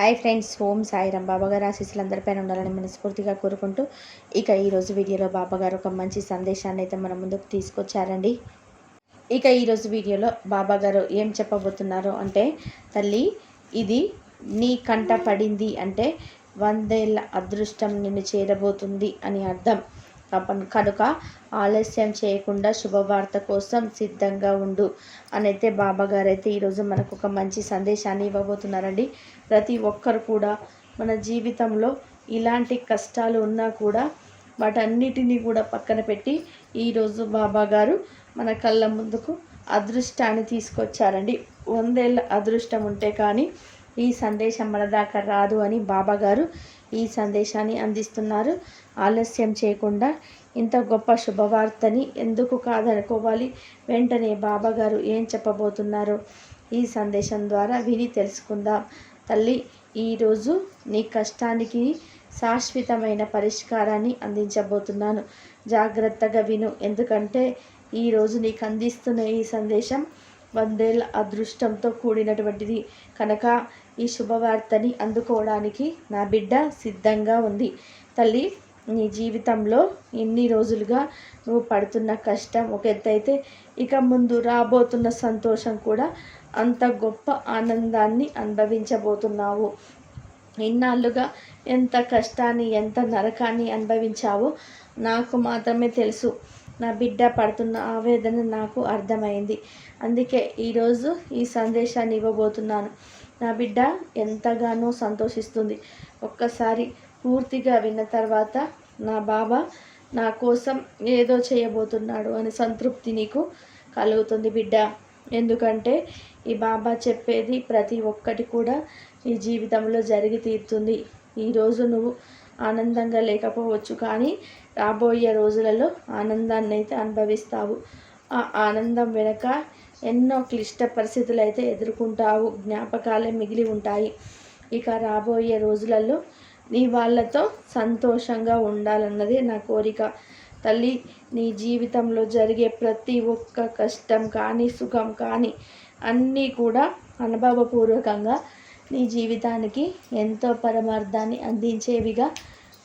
Hi friends ఓం సాయిరామ్. బాబాగారు ఆశీస్సులు అందరిపైన ఉండాలని మనస్ఫూర్తిగా కోరుకుంటూ ఇక ఈరోజు వీడియోలో బాబాగారు ఒక మంచి సందేశాన్ని అయితే మన ముందుకు తీసుకొచ్చారండి. ఇక ఈరోజు వీడియోలో బాబాగారు ఏం చెప్పబోతున్నారు అంటే తల్లి ఇది నీ కంట పడింది అంటే వందేళ్ళ అదృష్టం నిన్ను చేరబోతుంది అని అర్థం. కనుక ఆలస్యం చేయకుండా శుభవార్త కోసం సిద్ధంగా ఉండు. అని అయితే బాబా గారు అయితే ఈరోజు మనకు ఒక మంచి సందేశాన్ని ఇవ్వబోతున్నారండి. ప్రతి ఒక్కరు కూడా మన జీవితంలో ఇలాంటి కష్టాలు ఉన్నా కూడా వాటన్నిటినీ కూడా పక్కన పెట్టి ఈరోజు బాబా గారు మన కళ్ళ ముందుకు అదృష్టాన్ని తీసుకొచ్చారండి. వందేళ్ళ అదృష్టం ఉంటే కానీ ఈ సందేశం మన దాకా రాదు అని బాబాగారు ఈ సందేశాన్ని అందిస్తున్నారు. ఆలస్యం చేయకుండా ఇంత గొప్ప శుభవార్తని ఎందుకు కాదనుకోవాలి? వెంటనే బాబాగారు ఏం చెప్పబోతున్నారో ఈ సందేశం ద్వారా విని తెలుసుకుందాం. తల్లి ఈరోజు నీ కష్టానికి శాశ్వతమైన పరిష్కారాన్ని అందించబోతున్నాను. జాగ్రత్తగా విను. ఎందుకంటే ఈరోజు నీకు అందిస్తున్న ఈ సందేశం వందేళ్ళ అదృష్టంతో కూడినటువంటిది. కనుక ఈ శుభవార్తని అందుకోవడానికి నా బిడ్డ సిద్ధంగా ఉంది. తల్లి నీ జీవితంలో ఎన్ని రోజులుగా నువ్వు పడుతున్న కష్టం ఒక ఎత్తైతే ఇక ముందు రాబోతున్న సంతోషం కూడా అంత గొప్ప ఆనందాన్ని అనుభవించబోతున్నావు. ఇన్నాళ్ళుగా ఎంత కష్టాన్ని ఎంత నరకాన్ని అనుభవించావో నాకు మాత్రమే తెలుసు. నా బిడ్డ పడుతున్న ఆవేదన నాకు అర్థమైంది. అందుకే ఈరోజు ఈ సందేశాన్ని ఇవ్వబోతున్నాను. నా బిడ్డ ఎంతగానో సంతోషిస్తుంది. ఒక్కసారి పూర్తిగా విన్న తర్వాత నా బాబా నా కోసం ఏదో చేయబోతున్నాడు అని సంతృప్తి నీకు కలుగుతుంది బిడ్డ. ఎందుకంటే ఈ బాబా చెప్పేది ప్రతి ఒక్కటి కూడా ఈ జీవితంలో జరిగి తీరుతుంది. ఈరోజు నువ్వు ఆనందంగా లేకపోవచ్చు కానీ రాబోయే రోజులలో ఆనందాన్ని అయితే అనుభవిస్తావు. ఆ ఆనందం వెనక ఎన్నో క్లిష్ట పరిస్థితులు అయితే ఎదుర్కొంటావు జ్ఞాపకాలే మిగిలి ఉంటాయి. ఇక రాబోయే రోజులలో నీ వాళ్ళతో సంతోషంగా ఉండాలన్నది నా కోరిక. తల్లి నీ జీవితంలో జరిగే ప్రతి ఒక్క కష్టం కానీ సుఖం కానీ అన్నీ కూడా అనుభవపూర్వకంగా నీ జీవితానికి ఎంతో పరమార్థాన్ని అందించేవిగా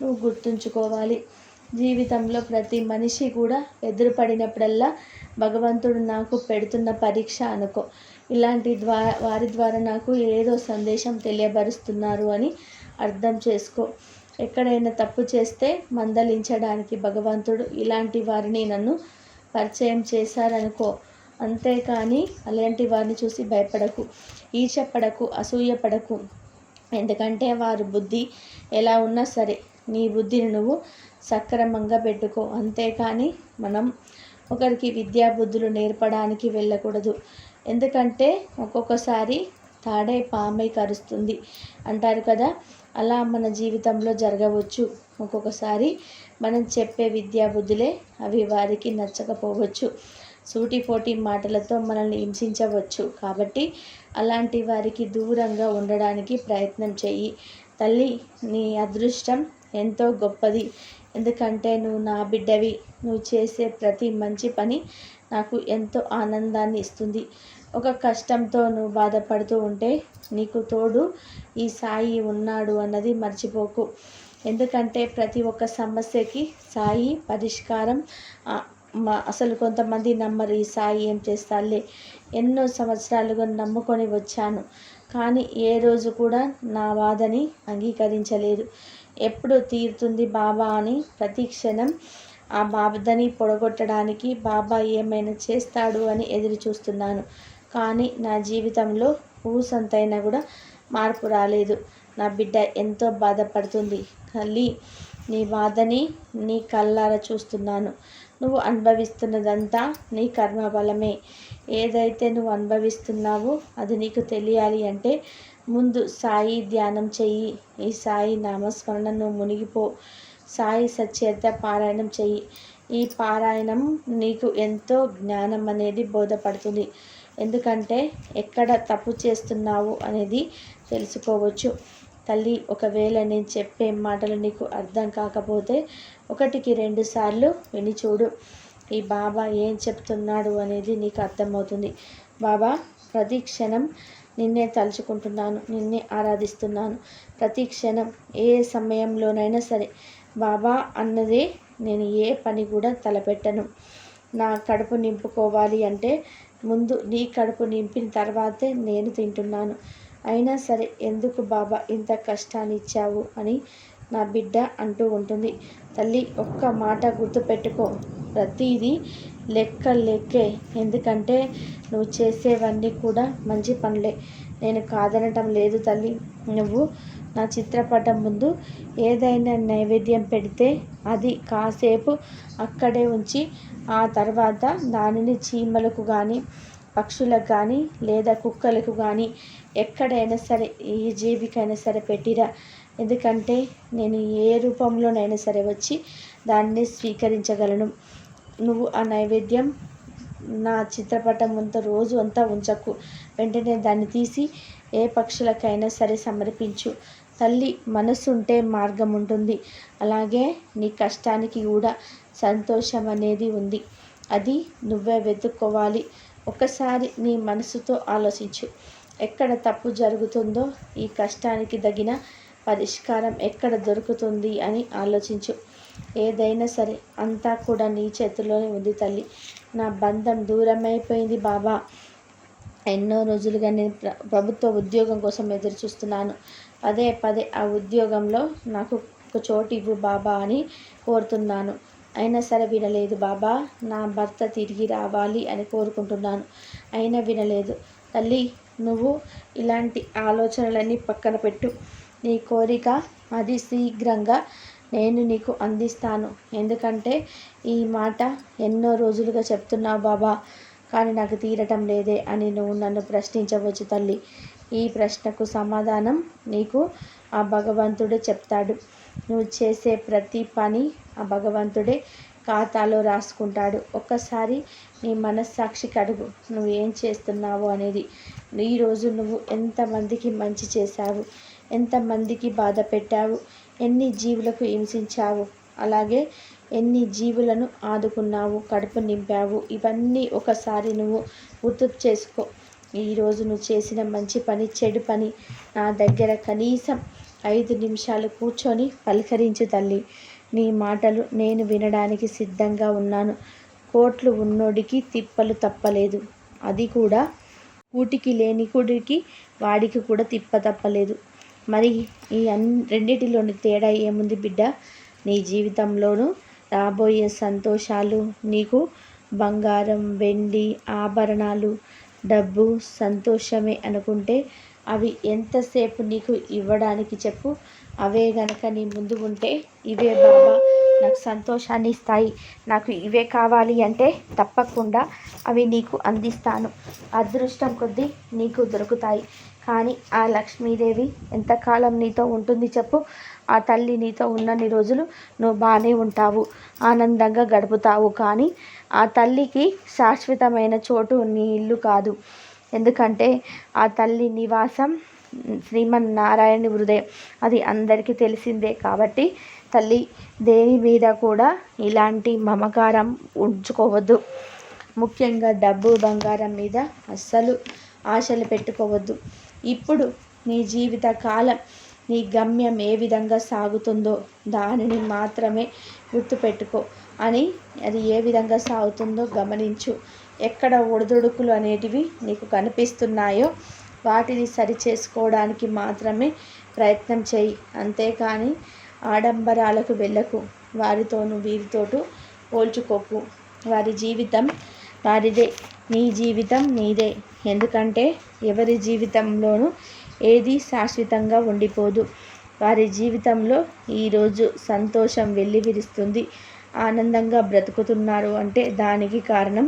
నువ్వు గుర్తుంచుకోవాలి. జీవితంలో ప్రతి మనిషి కూడా ఎదురుపడినప్పుడల్లా భగవంతుడు నాకు పెడుతున్న పరీక్ష అనుకో. ఇలాంటి ద్వారా వారి ద్వారా నాకు ఏదో సందేశం తెలియబరుస్తున్నారు అని అర్థం చేసుకో. ఎక్కడైనా తప్పు చేస్తే మందలించడానికి భగవంతుడు ఇలాంటి వారిని నన్ను పరిచయం చేశారనుకో. అంతేకాని అలాంటి వారిని చూసి భయపడకు ఈచపడకు అసూయపడకు. ఎందుకంటే వారి బుద్ధి ఎలా ఉన్నా సరే నీ బుద్ధిని నువ్వు సక్రమంగా పెట్టుకో. అంతేకాని మనం ఒకరికి విద్యా బుద్ధులు నేర్పడానికి వెళ్ళకూడదు. ఎందుకంటే ఒక్కొక్కసారి తాడే పామై కరుస్తుంది. అంటారు కదా అలా మన జీవితంలో జరగవచ్చు. ఒక్కొక్కసారి మనం చెప్పే విద్యా బుద్ధులే అవి వారికి నచ్చకపోవచ్చు. సూటిపోటి మాటలతో మనల్ని హింసించవచ్చు. కాబట్టి అలాంటి వారికి దూరంగా ఉండడానికి ప్రయత్నం చెయ్యి. తల్లి నీ అదృష్టం ఎంతో గొప్పది. ఎందుకంటే నువ్వు నా బిడ్డవి. నువ్వు చేసే ప్రతి మంచి పని నాకు ఎంతో ఆనందాన్ని ఇస్తుంది. ఒక కష్టంతో నువ్వు బాధపడుతూ ఉంటే నీకు తోడు ఈ సాయి ఉన్నాడు అన్నది మర్చిపోకు. ఎందుకంటే ప్రతి ఒక్క సమస్యకి సాయి పరిష్కారం మా అసలు కొంతమంది నమ్మరు ఈ సాయి ఏం చేస్తాలే ఎన్నో సంవత్సరాలుగా నమ్ముకొని వచ్చాను. కానీ ఏ రోజు కూడా నా వాదని అంగీకరించలేదు. ఎప్పుడు తీరుతుంది బాబా అని ప్రతిక్షణం ఆ బాధని పొడగొట్టడానికి బాబా ఏమైనా చేస్తాడు అని ఎదురు చూస్తున్నాను. కానీ నా జీవితంలో ఊసంతైనా కూడా మార్పు రాలేదు. నా బిడ్డ ఎంతో బాధపడుతుంది. తల్లి నీ బాధని నీ కళ్ళారా చూస్తున్నాను. నువ్వు అనుభవిస్తున్నదంతా నీ కర్మ బలమే ఏదైతే నువ్వు అనుభవిస్తున్నావో అది నీకు తెలియాలి అంటే ముందు సాయి ధ్యానం చెయ్యి. ఈ సాయి నామస్మరణ నువ్వు మునిగిపో. సాయి సచ్చేత పారాయణం చెయ్యి. ఈ పారాయణం నీకు ఎంతో జ్ఞానం అనేది బోధపడుతుంది. ఎందుకంటే ఎక్కడ తప్పు చేస్తున్నావు అనేది తెలుసుకోవచ్చు. తల్లి ఒకవేళ నేను చెప్పే మాటలు నీకు అర్థం కాకపోతే ఒకటికి రెండు సార్లు విని చూడు. ఈ బాబా ఏం చెప్తున్నాడు అనేది నీకు అర్థమవుతుంది. బాబా ప్రతి క్షణం నిన్నే తలుచుకుంటున్నాను నిన్నే ఆరాధిస్తున్నాను. ప్రతి క్షణం ఏ సమయంలోనైనా సరే. బాబా అన్నదే నేను ఏ పని కూడా తలపెట్టను. నా కడుపు నింపుకోవాలి అంటే ముందు నీ కడుపు నింపిన తర్వాతే నేను తింటున్నాను. అయినా సరే ఎందుకు బాబా ఇంత కష్టాన్ని ఇచ్చావు అని నా బిడ్డ అంటూ ఉంటుంది. తల్లి ఒక్క మాట గుర్తుపెట్టుకో. ప్రతిదీ లెక్క లెక్కే ఎందుకంటే నువ్వు చేసేవన్నీ కూడా మంచి పనులే. నేను కాదనటం లేదు తల్లి. నువ్వు నా చిత్రపటం ముందు ఏదైనా నైవేద్యం పెడితే అది కాసేపు అక్కడే ఉంచి ఆ తర్వాత దానిని చీమలకు కానీ పక్షులకు కానీ లేదా కుక్కలకు కానీ ఎక్కడైనా సరే ఏ జీవికైనా సరే పెట్టిరా. ఎందుకంటే నేను ఏ రూపంలోనైనా సరే వచ్చి దాన్ని స్వీకరించగలను. నువ్వు ఆ నైవేద్యం నా చిత్రపటం అంతా రోజు అంతా ఉంచకు. వెంటనే దాన్ని తీసి ఏ పక్షులకైనా సరే సమర్పించు. తల్లి మనసు ఉంటే మార్గం ఉంటుంది. అలాగే నీ కష్టానికి కూడా సంతోషం అనేది ఉంది. అది నువ్వే వెతుక్కోవాలి. ఒకసారి నీ మనసుతో ఆలోచించు. ఎక్కడ తప్పు జరుగుతుందో ఈ కష్టానికి తగిన పరిష్కారం ఎక్కడ దొరుకుతుంది అని ఆలోచించు. ఏదైనా సరే అంతా కూడా నీ చేతిలోనే ఉంది తల్లి. నా బంధం దూరమైపోయింది బాబా. ఎన్నో రోజులుగా నేను ప్రభుత్వ ఉద్యోగం కోసం ఎదురు చూస్తున్నాను పదే పదే ఆ ఉద్యోగంలో నాకు ఒక చోటు ఇవ్వు బాబా అని కోరుతున్నాను. అయినా సరే వినలేదు బాబా. నా భర్త తిరిగి రావాలి అని కోరుకుంటున్నాను. అయినా వినలేదు. తల్లి నువ్వు ఇలాంటి ఆలోచనలన్నీ పక్కన పెట్టు. నీ కోరిక అది శీఘ్రంగా నేను నీకు అందిస్తాను. ఎందుకంటే ఈ మాట ఎన్నో రోజులుగా చెప్తున్నావు బాబా కానీ నాకు తీరటం లేదే అని నువ్వు నన్ను ప్రశ్నించవచ్చు తల్లి. ఈ ప్రశ్నకు సమాధానం నీకు ఆ భగవంతుడే చెప్తాడు. నువ్వు చేసే ప్రతి పని ఆ భగవంతుడే ఖాతాలో రాసుకుంటాడు. ఒక్కసారి నీ మనస్సాక్షికి అడుగు నువ్వు ఏం చేస్తున్నావు అనేది. ఈరోజు నువ్వు ఎంతమందికి మంచి చేశావు? ఎంతమందికి బాధ పెట్టావు? ఎన్ని జీవులకు హింసించావు? అలాగే ఎన్ని జీవులను ఆదుకున్నావు? కడుపు నింపావు? ఇవన్నీ ఒకసారి నువ్వు గుర్తు చేసుకో. ఈరోజు నువ్వు చేసిన మంచి పని చెడు పని నా దగ్గర కనీసం ఐదు నిమిషాలు కూర్చొని పలకరించు తల్లి. నీ మాటలు నేను వినడానికి సిద్ధంగా ఉన్నాను. కోట్లు ఉన్నోడికి తిప్పలు తప్పలేదు. అది కూడా కూటికి లేని కుడికి వాడికి కూడా తిప్ప తప్పలేదు. మరి ఈ అన్ రెండింటిలోని తేడా ఏముంది బిడ్డ? నీ జీవితంలోనూ రాబోయే సంతోషాలు నీకు బంగారం వెండి ఆభరణాలు డబ్బు సంతోషమే అనుకుంటే అవి ఎంతసేపు నీకు ఇవ్వడానికి చెప్పు. అవే గనక నీ ముందు ఉంటే ఇవే బాబా నాకు సంతోషాన్ని ఇస్తాయి. నాకు ఇవే కావాలి అంటే తప్పకుండా అవి నీకు అందిస్తాను. అదృష్టం కొద్దీ నీకు దొరుకుతాయి. కానీ ఆ లక్ష్మీదేవి ఎంతకాలం నీతో ఉంటుంది చెప్పు. ఆ తల్లి నీతో ఉన్నన్ని రోజులు నువ్వు బాగానే ఉంటావు. ఆనందంగా గడుపుతావు కానీ ఆ తల్లికి శాశ్వతమైన చోటు నీ ఇల్లు కాదు. ఎందుకంటే ఆ తల్లి నివాసం శ్రీమన్నారాయణ హృదయం. అది అందరికీ తెలిసిందే కాబట్టి తల్లి దేని మీద కూడా ఇలాంటి మమకారం ఉంచుకోవద్దు. ముఖ్యంగా డబ్బు బంగారం మీద అస్సలు ఆశలు పెట్టుకోవద్దు. ఇప్పుడు నీ జీవిత కాలం నీ గమ్యం ఏ విధంగా సాగుతుందో దానిని మాత్రమే గుర్తుపెట్టుకో అని అది ఏ విధంగా సాగుతుందో గమనించు. ఎక్కడ ఒడిదుడుకులు అనేటివి నీకు కనిపిస్తున్నాయో వాటిని సరి చేసుకోవడానికి మాత్రమే ప్రయత్నం చేయి. అంతేకాని ఆడంబరాలకు వెళ్ళకు. వారితోనూ వీరితోటూ పోల్చుకోకు. వారి జీవితం వారిదే. నీ జీవితం నీదే. ఎందుకంటే ఎవరి జీవితంలోనూ ఏది శాశ్వతంగా ఉండిపోదు. వారి జీవితంలో ఈరోజు సంతోషం వెల్లివిరుస్తుంది ఆనందంగా బ్రతుకుతున్నారు అంటే దానికి కారణం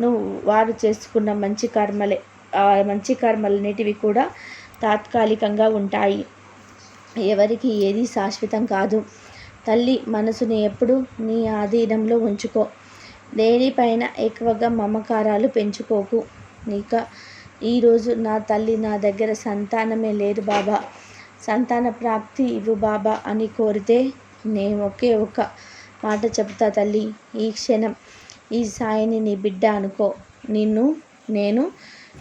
నువ్వు వారు చేసుకున్న మంచి కర్మలే. ఆ మంచి కర్మలన్నిటివి కూడా తాత్కాలికంగా ఉంటాయి. ఎవరికి ఏది శాశ్వతం కాదు. తల్లి మనసుని ఎప్పుడు నీ ఆధీనంలో ఉంచుకో. దేనిపైన ఎక్కువగా మమకారాలు పెంచుకోకు. ఇక ఈరోజు నా తల్లి నా దగ్గర సంతానమే లేదు బాబా. సంతాన ప్రాప్తి ఇవ్వు బాబా అని కోరితే నేను ఒకే ఒక మాట చెప్తా తల్లి. ఈ క్షణం ఈ సాయిని నీ బిడ్డ అనుకో. నిన్ను నేను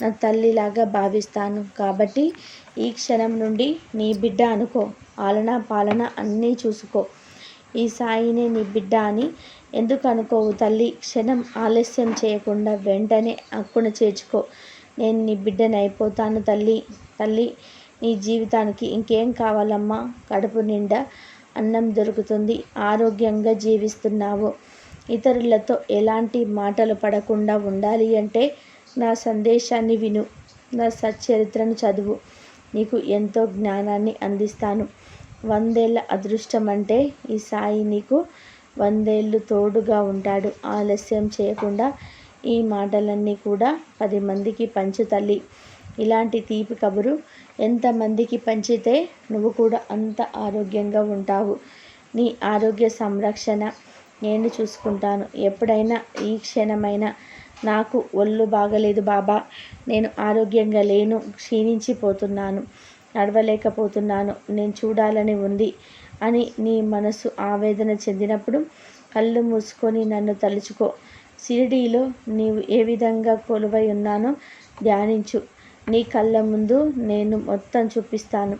నా తల్లిలాగా భావిస్తాను. కాబట్టి ఈ క్షణం నుండి నీ బిడ్డ అనుకో. ఆలన పాలన అన్నీ చూసుకో. ఈ సాయినే నీ బిడ్డ అని ఎందుకు అనుకోవు తల్లి? క్షణం ఆలస్యం చేయకుండా వెంటనే అక్కున చేర్చుకో. నేను నీ బిడ్డని అయిపోతాను తల్లి. తల్లి నీ జీవితానికి ఇంకేం కావాలమ్మా? కడుపు నిండా అన్నం దొరుకుతుంది. ఆరోగ్యంగా జీవిస్తున్నావు. ఇతరులతో ఎలాంటి మాటలు పడకుండా ఉండాలి అంటే నా సందేశాన్ని విను. నా సచ్చరిత్రను చదువు. నీకు ఎంతో జ్ఞానాన్ని అందిస్తాను. వందేళ్ళ అదృష్టం అంటే ఈ సాయి నీకు వందేళ్ళు తోడుగా ఉంటాడు. ఆలస్యం చేయకుండా ఈ మాటలన్నీ కూడా పది మందికి పంచు తల్లి. ఇలాంటి తీపి కబురు ఎంతమందికి పంచితే నువ్వు కూడా అంత ఆరోగ్యంగా ఉంటావు. నీ ఆరోగ్య సంరక్షణ నేను చూసుకుంటాను. ఎప్పుడైనా ఈ క్షణమైనా నాకు ఒళ్ళు బాగలేదు బాబా. నేను ఆరోగ్యంగా లేను క్షీణించిపోతున్నాను నడవలేకపోతున్నాను. నేను చూడాలని ఉంది. అని నీ మనసు ఆవేదన చెందినప్పుడు కళ్ళు మూసుకొని నన్ను తలుచుకో. షిరిడీలో నీవు ఏ విధంగా కొలువై ఉన్నానో ధ్యానించు. నీ కళ్ళ ముందు నేను మొత్తం చూపిస్తాను.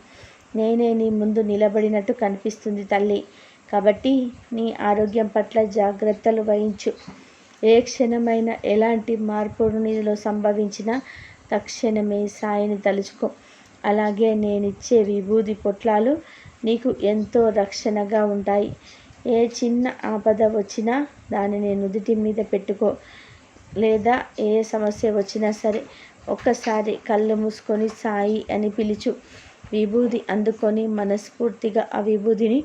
నేనే నీ ముందు నిలబడినట్టు కనిపిస్తుంది తల్లి. కాబట్టి నీ ఆరోగ్యం పట్ల జాగ్రత్తలు వహించు. ఏ క్షణమైన ఎలాంటి మార్పుడు నీలో సంభవించినా తక్షణమే సాయిని తలుచుకో. అలాగే నేనిచ్చే విభూది పొట్లాలు నీకు ఎంతో రక్షణగా ఉంటాయి. ఏ చిన్న ఆపద వచ్చినా దానిని నుదుటి మీద పెట్టుకో. లేదా ఏ సమస్య వచ్చినా సరే ఒక్కసారి కళ్ళు మూసుకొని సాయి అని పిలుచు. విభూది అందుకొని మనస్ఫూర్తిగా ఆ విభూదిని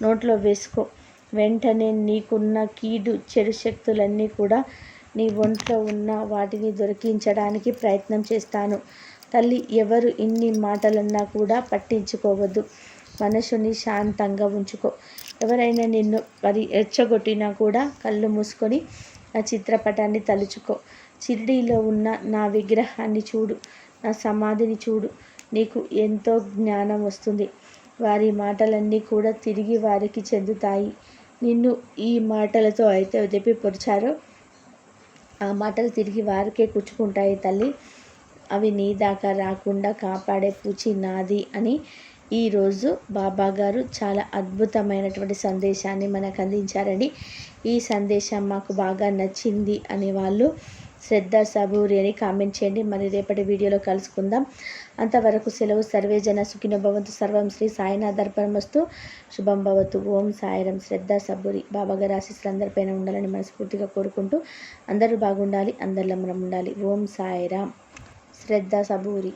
నోట్లో వేసుకో. వెంటనే నీకున్న కీడు చెడు శక్తులన్నీ కూడా నీ ఒంట్లో ఉన్న వాటిని దొరికించడానికి ప్రయత్నం చేస్తాను. తల్లి ఎవరు ఇన్ని మాటలన్నా కూడా పట్టించుకోవద్దు. మనసుని శాంతంగా ఉంచుకో. ఎవరైనా నిన్ను మరి ఎచ్చగొట్టినా కూడా కళ్ళు మూసుకొని నా చిత్రపటాన్ని తలుచుకో. షిరిడీలో ఉన్న నా విగ్రహాన్ని చూడు. నా సమాధిని చూడు. నీకు ఎంతో జ్ఞానం వస్తుంది. వారి మాటలన్నీ కూడా తిరిగి వారికి చెందుతాయి. నిన్ను ఈ మాటలతో అయితే ఉదపి పొడిచారో ఆ మాటలు తిరిగి వారికే కూర్చుకుంటాయి తల్లి. అవి నీ దాకా రాకుండా కాపాడే పూచి నాది అని ఈరోజు బాబా గారు చాలా అద్భుతమైనటువంటి సందేశాన్ని మనకు అందించారండి. ఈ సందేశం మాకు బాగా నచ్చింది అనే వాళ్ళు శ్రద్ధ సబూరి అని కామెంట్ చేయండి. మరి రేపటి వీడియోలో కలుసుకుందాం. అంతవరకు సెలవు సర్వేజన సుఖిన భవంతు. సర్వం శ్రీ సాయినాథ్ దర్పణమస్తు శుభం భవతు. ఓం సాయిరం శ్రద్ధ సబూరి బాబాగారి ఆశీస్సులు అందరిపైన ఉండాలని మనస్ఫూర్తిగా కోరుకుంటూ అందరూ బాగుండాలి అందరిలో మనం ఉండాలి. ఓం సాయిరామ్. శ్రద్ధ సబూరి.